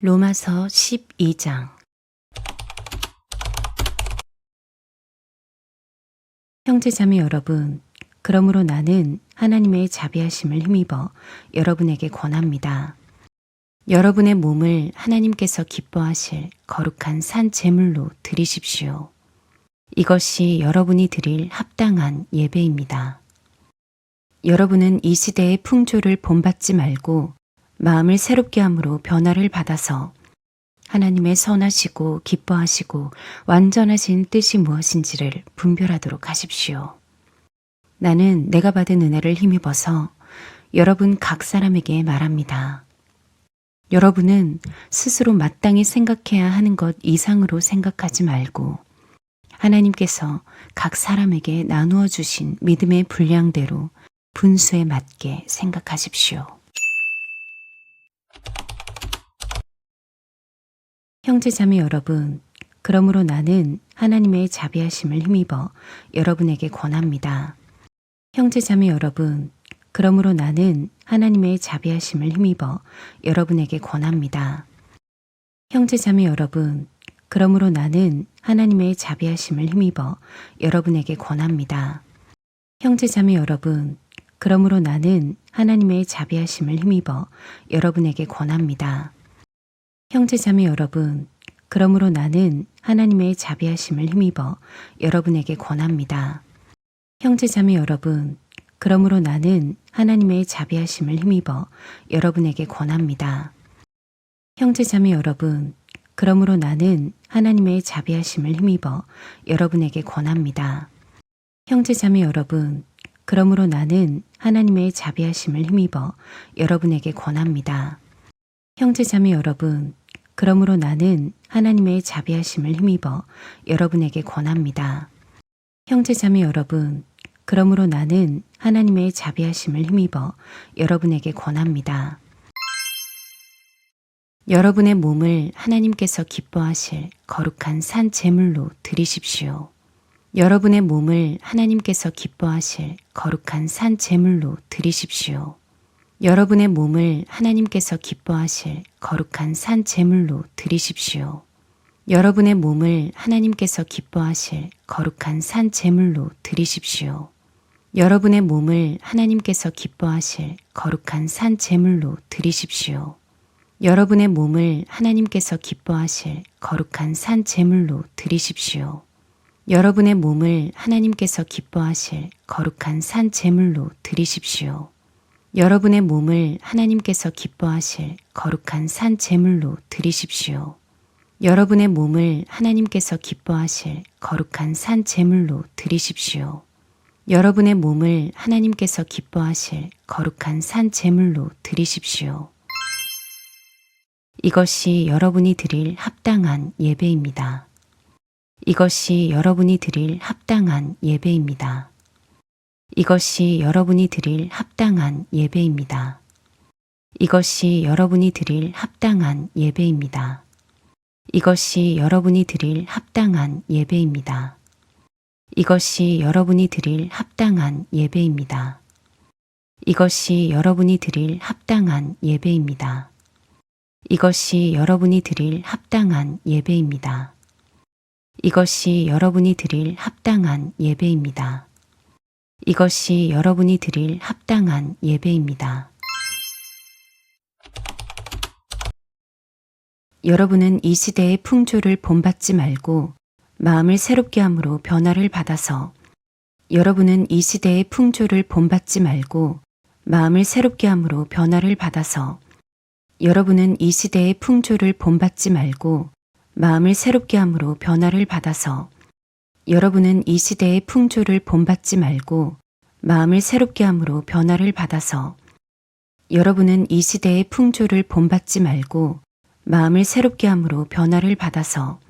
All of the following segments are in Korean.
로마서 12장 형제자매 여러분, 그러므로 나는 하나님의 자비하심을 힘입어 여러분에게 권합니다. 여러분의 몸을 하나님께서 기뻐하실 거룩한 산 제물로 드리십시오. 이것이 여러분이 드릴 합당한 예배입니다. 여러분은 이 시대의 풍조를 본받지 말고 마음을 새롭게 함으로 변화를 받아서 하나님의 선하시고 기뻐하시고 완전하신 뜻이 무엇인지를 분별하도록 하십시오. 나는 내가 받은 은혜를 힘입어서 여러분 각 사람에게 말합니다. 여러분은 스스로 마땅히 생각해야 하는 것 이상으로 생각하지 말고 하나님께서 각 사람에게 나누어 주신 믿음의 분량대로 분수에 맞게 생각하십시오. 형제자매 여러분, 그러므로 나는 하나님의 자비하심을 힘입어 여러분에게 권합니다. 형제자매 여러분, 그러므로 나는 하나님의 자비하심을 힘입어 여러분에게 권합니다. 형제자매 여러분, 그러므로 나는 하나님의 자비하심을 힘입어 여러분에게 권합니다. 형제자매 여러분, 그러므로 나는 하나님의 자비하심을 힘입어 여러분에게 권합니다. 형제자매 여러분, 그러므로 나는 하나님의 자비하심을 힘입어 여러분에게 권합니다. 형제자매 여러분, 그러므로 나는 하나님의 자비하심을 힘입어 여러분에게 권합니다. 형제자매 여러분, 그러므로 나는 하나님의 자비하심을 힘입어 여러분에게 권합니다. 형제자매 여러분, 그러므로 나는 하나님의 자비하심을 힘입어 여러분에게 권합니다. 형제자매 여러분, 그러므로 나는 하나님의 자비하심을 힘입어 여러분에게 권합니다. 형제자매 여러분, 그러므로 나는 하나님의 자비하심을 힘입어 여러분에게 권합니다. 여러분의 몸을 하나님께서 기뻐하실 거룩한 산 제물로 드리십시오. 여러분의 몸을 하나님께서 기뻐하실 거룩한 산 제물로 드리십시오. 여러분의 몸을 하나님께서 기뻐하실 거룩한 산 제물로 드리십시오. 여러분의 몸을 하나님께서 기뻐하실 거룩한 산 제물로 드리십시오. 여러분의 몸을 하나님께서 기뻐하실 거룩한 산 제물로 드리십시오. 여러분의 몸을 하나님께서 기뻐하실 거룩한 산 제물로 드리십시오. 여러분의 몸을 하나님께서 기뻐하실 거룩한 산 제물로 드리십시오. 여러분의 몸을 하나님께서 기뻐하실 거룩한 산 제물로 드리십시오. 여러분의 몸을 하나님께서 기뻐하실 거룩한 산 제물로 드리십시오. 여러분의 몸을 하나님께서 기뻐하실 거룩한 산 제물로 드리십시오. 이것이 여러분이 드릴 합당한 예배입니다. 이것이 여러분이 드릴 합당한 예배입니다. 이것이 여러분이 드릴 합당한 예배입니다. 이것이 여러분이 드릴 합당한 예배입니다. 이것이 여러분이 드릴 합당한 예배입니다. 이것이 여러분이 드릴 합당한 예배입니다. 이것이 여러분이 드릴 합당한 예배입니다. 이것이 여러분이 드릴 합당한 예배입니다. 이것이 여러분이 드릴 합당한 예배입니다. 이것이 여러분이 드릴 합당한 예배입니다. 여러분은 이 시대의 풍조를 본받지 말고 마음을 새롭게 함으로 변화를 받아서 여러분은 이 시대의 풍조를 본받지 말고 마음을 새롭게 함으로 변화를 받아서 여러분은 이 시대의 풍조를 본받지 말고 마음을 새롭게 함으로 변화를 받아서 여러분은 이 시대의 풍조를 본받지 말고 마음을 새롭게 함으로 변화를 받아서 여러분은 이 시대의 풍조를 본받지 말고 마음을 새롭게 함으로 변화를 받아서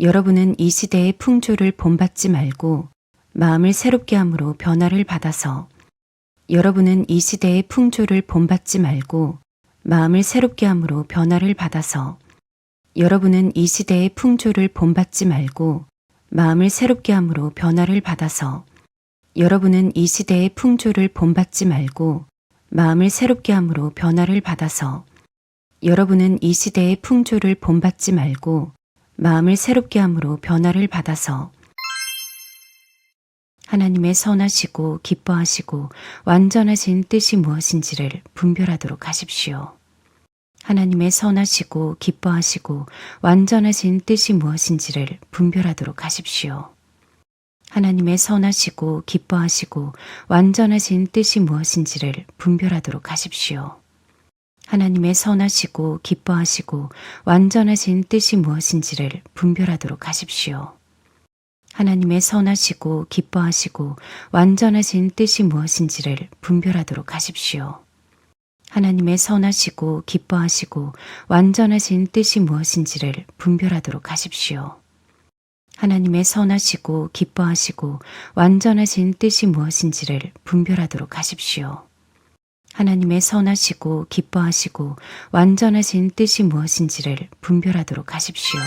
여러분은 이 시대의 풍조를 본받지 말고 마음을 새롭게 함으로 변화를 받아서 여러분은 이 시대의 풍조를 본받지 말고 마음을 새롭게 함으로 변화를 받아서 여러분은 이 시대의 풍조를 본받지 말고 마음을 새롭게 함으로 변화를 받아서 여러분은 이 시대의 풍조를 본받지 말고 마음을 새롭게 함으로 변화를 받아서 여러분은 이 시대의 풍조를 본받지 말고 마음을 새롭게 함으로 변화를 받아서 하나님의 선하시고 기뻐하시고 완전하신 뜻이 무엇인지를 분별하도록 하십시오. 하나님의 선하시고 기뻐하시고 완전하신 뜻이 무엇인지를 분별하도록 하십시오. 하나님의 선하시고 기뻐하시고 완전하신 뜻이 무엇인지를 분별하도록 하십시오. 하나님의 선하시고 기뻐하시고 완전하신 뜻이 무엇인지를 분별하도록 하십시오. 하나님의 선하시고 기뻐하시고 완전하신 뜻이 무엇인지를 분별하도록 하십시오. 하나님의 선하시고 기뻐하시고 완전하신 뜻이 무엇인지를 분별하도록 하십시오. 하나님의 선하시고 기뻐하시고 완전하신 뜻이 무엇인지를 분별하도록 하십시오. 하나님의 선하시고 기뻐하시고 완전하신 뜻이 무엇인지를 분별하도록 하십시오.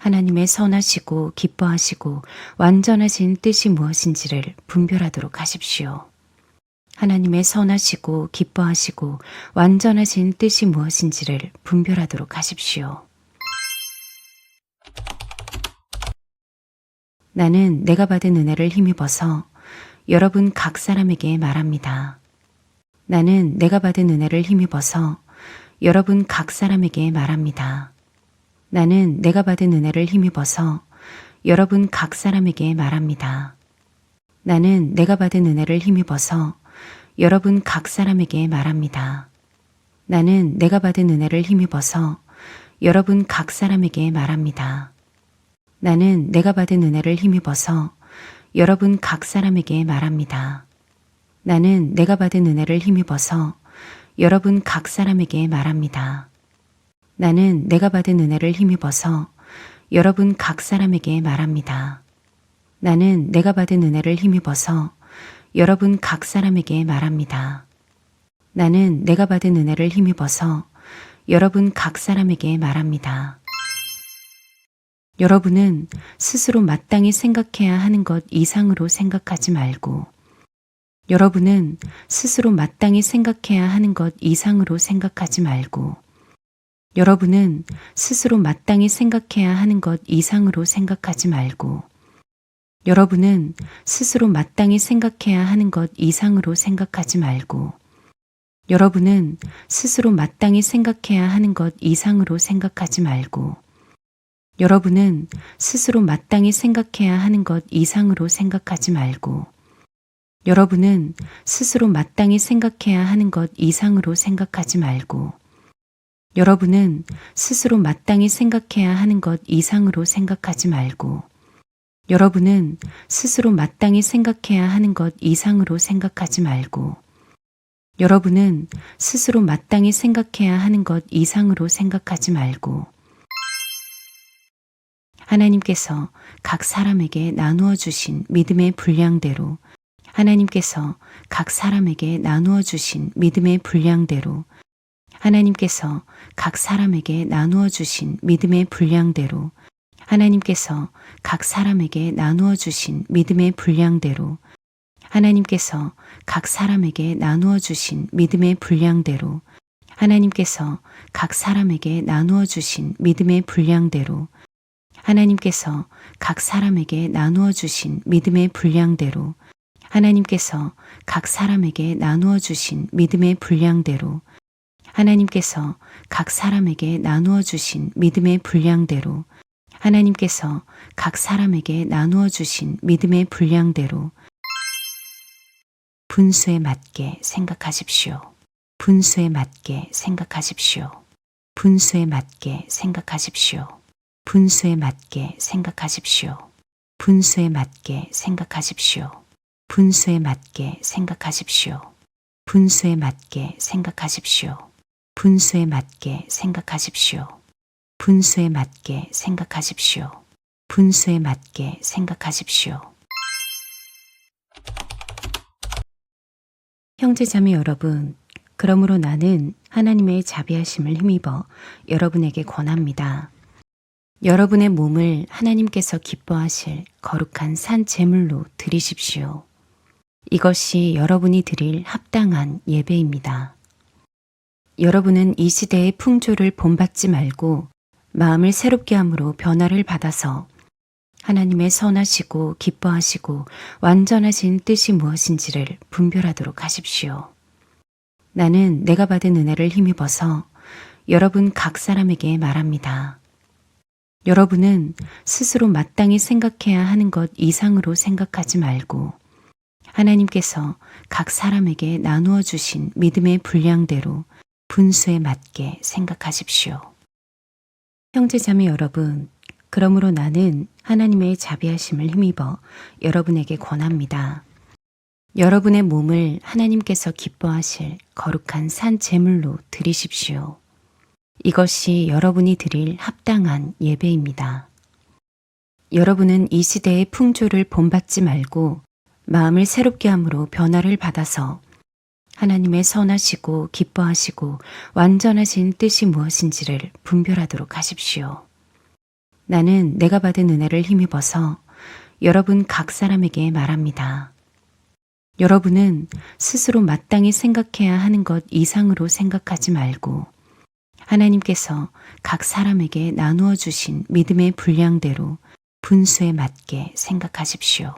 하나님의 선하시고 기뻐하시고 완전하신 뜻이 무엇인지를 분별하도록 하십시오. 하나님의 선하시고 기뻐하시고 완전하신 뜻이 무엇인지를 분별하도록 하십시오. 나는 내가 받은 은혜를 힘입어서 여러분 각 사람에게 말합니다. 나는 내가 받은 은혜를 힘입어서 여러분 각 사람에게 말합니다. 나는 내가 받은 은혜를 힘입어서 여러분 각 사람에게 말합니다. 나는 내가 받은 은혜를 힘입어서 여러분 각 사람에게 말합니다. 나는 내가 받은 은혜를 힘입어서 여러분 각 사람에게 말합니다. 나는 내가 받은 은혜를 힘입어서 여러분 각 사람에게 말합니다. 나는 내가 받은 은혜를 힘입어서 여러분 각 사람에게 말합니다. 나는 내가 받은 은혜를 힘입어서 여러분 각 사람에게 말합니다. 나는 내가 받은 은혜를 힘입어서 여러분 각 사람에게 말합니다. 나는 내가 받은 은혜를 힘입어서 여러분 각 사람에게 말합니다. 여러분은 스스로 마땅히 생각해야 하는 것 이상으로 생각하지 말고 여러분은 스스로 마땅히 생각해야 하는 것 이상으로 생각하지 말고 여러분은 스스로 마땅히 생각해야 하는 것 이상으로 생각하지 말고 여러분은 스스로 마땅히 생각해야 하는 것 이상으로 생각하지 말고 여러분은 스스로 마땅히 생각해야 하는 것 이상으로 생각하지 말고 여러분은 스스로 마땅히 생각해야 하는 것 이상으로 생각하지 말고 여러분은 스스로 마땅히 생각해야 하는 것 이상으로 생각하지 말고 여러분은 스스로 마땅히 생각해야 하는 것 이상으로 생각하지 말고 여러분은 스스로 마땅히 생각해야 하는 것 이상으로 생각하지 말고 여러분은 스스로 마땅히 생각해야 하는 것 이상으로 생각하지 말고 하나님께서 각 사람에게 나누어 주신 믿음의 분량대로 하나님께서 각 사람에게 나누어 주신 믿음의 분량대로 하나님께서 각 사람에게 나누어 주신 믿음의 분량대로 하나님께서 각 사람에게 나누어 주신 믿음의 분량대로 하나님께서 각 사람에게 나누어 주신 믿음의 분량대로 하나님께서 각 사람에게 나누어 주신 믿음의 분량대로 하나님께서 각 사람에게 나누어 주신 믿음의 분량대로 하나님께서 각 사람에게 나누어 주신 믿음의 분량대로 하나님께서 각 사람에게 나누어 주신 믿음의 분량대로 하나님께서 각 사람에게 나누어 주신 믿음의 분량대로 분수에 맞게 생각하십시오. 분수에 맞게 생각하십시오. 분수에 맞게 생각하십시오. 분수에 맞게 생각하십시오. 분수에 맞게 생각하십시오. 분수에 맞게 생각하십시오. 분수에 맞게 생각하십시오. 분수에 맞게 생각하십시오. 분수에 맞게 생각하십시오. 분수에 맞게 생각하십시오. 형제자매 여러분, 그러므로 나는 하나님의 자비하심을 힘입어 여러분에게 권합니다. 여러분의 몸을 하나님께서 기뻐하실 거룩한 산 제물로 드리십시오. 이것이 여러분이 드릴 합당한 예배입니다. 여러분은 이 시대의 풍조를 본받지 말고 마음을 새롭게 함으로 변화를 받아서 하나님의 선하시고 기뻐하시고 완전하신 뜻이 무엇인지를 분별하도록 하십시오. 나는 내가 받은 은혜를 힘입어서 여러분 각 사람에게 말합니다. 여러분은 스스로 마땅히 생각해야 하는 것 이상으로 생각하지 말고 하나님께서 각 사람에게 나누어 주신 믿음의 분량대로 분수에 맞게 생각하십시오. 형제자매 여러분, 그러므로 나는 하나님의 자비하심을 힘입어 여러분에게 권합니다. 여러분의 몸을 하나님께서 기뻐하실 거룩한 산 제물로 드리십시오. 이것이 여러분이 드릴 합당한 예배입니다. 여러분은 이 시대의 풍조를 본받지 말고 마음을 새롭게 함으로 변화를 받아서 하나님의 선하시고 기뻐하시고 완전하신 뜻이 무엇인지를 분별하도록 하십시오. 나는 내가 받은 은혜를 힘입어서 여러분 각 사람에게 말합니다. 여러분은 스스로 마땅히 생각해야 하는 것 이상으로 생각하지 말고 하나님께서 각 사람에게 나누어 주신 믿음의 분량대로 분수에 맞게 생각하십시오.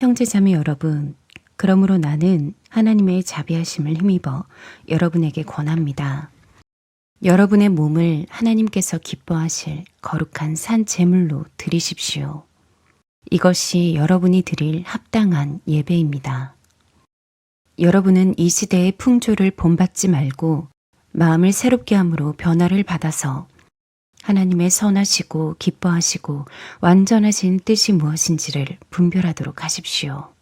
형제자매 여러분, 그러므로 나는 하나님의 자비하심을 힘입어 여러분에게 권합니다. 여러분의 몸을 하나님께서 기뻐하실 거룩한 산 제물로 드리십시오. 이것이 여러분이 드릴 합당한 예배입니다. 여러분은 이 시대의 풍조를 본받지 말고 마음을 새롭게 함으로 변화를 받아서 하나님의 선하시고 기뻐하시고 완전하신 뜻이 무엇인지를 분별하도록 하십시오.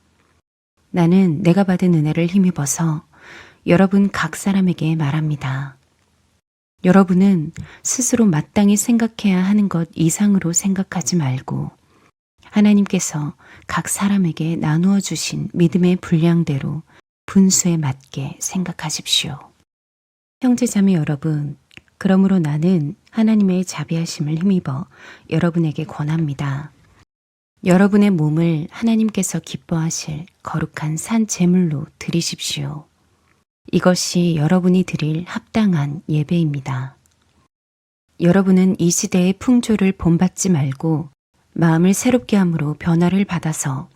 나는 내가 받은 은혜를 힘입어서 여러분 각 사람에게 말합니다. 여러분은 스스로 마땅히 생각해야 하는 것 이상으로 생각하지 말고 하나님께서 각 사람에게 나누어 주신 믿음의 분량대로 분수에 맞게 생각하십시오. 형제자매 여러분, 그러므로 나는 하나님의 자비하심을 힘입어 여러분에게 권합니다. 여러분의 몸을 하나님께서 기뻐하실 거룩한 산 제물로 드리십시오. 이것이 여러분이 드릴 합당한 예배입니다. 여러분은 이 시대의 풍조를 본받지 말고 마음을 새롭게 함으로 변화를 받아서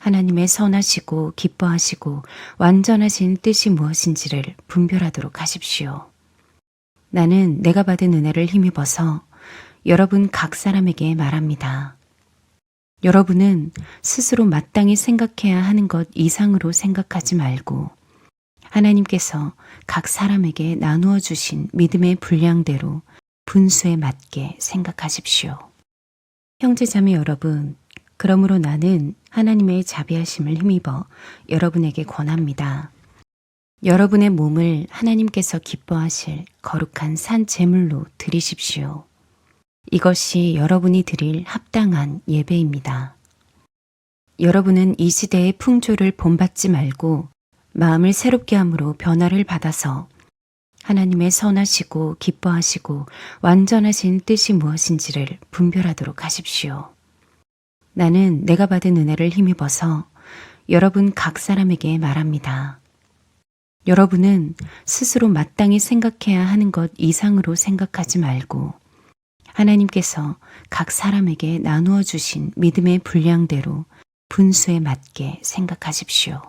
하나님의 선하시고 기뻐하시고 완전하신 뜻이 무엇인지를 분별하도록 하십시오. 나는 내가 받은 은혜를 힘입어서 여러분 각 사람에게 말합니다. 여러분은 스스로 마땅히 생각해야 하는 것 이상으로 생각하지 말고 하나님께서 각 사람에게 나누어 주신 믿음의 분량대로 분수에 맞게 생각하십시오. 형제자매 여러분, 그러므로 나는 하나님의 자비하심을 힘입어 여러분에게 권합니다. 여러분의 몸을 하나님께서 기뻐하실 거룩한 산 제물로 드리십시오. 이것이 여러분이 드릴 합당한 예배입니다. 여러분은 이 시대의 풍조를 본받지 말고 마음을 새롭게 함으로 변화를 받아서 하나님의 선하시고 기뻐하시고 완전하신 뜻이 무엇인지를 분별하도록 하십시오. 나는 내가 받은 은혜를 힘입어서 여러분 각 사람에게 말합니다. 여러분은 스스로 마땅히 생각해야 하는 것 이상으로 생각하지 말고 하나님께서 각 사람에게 나누어 주신 믿음의 분량대로 분수에 맞게 생각하십시오.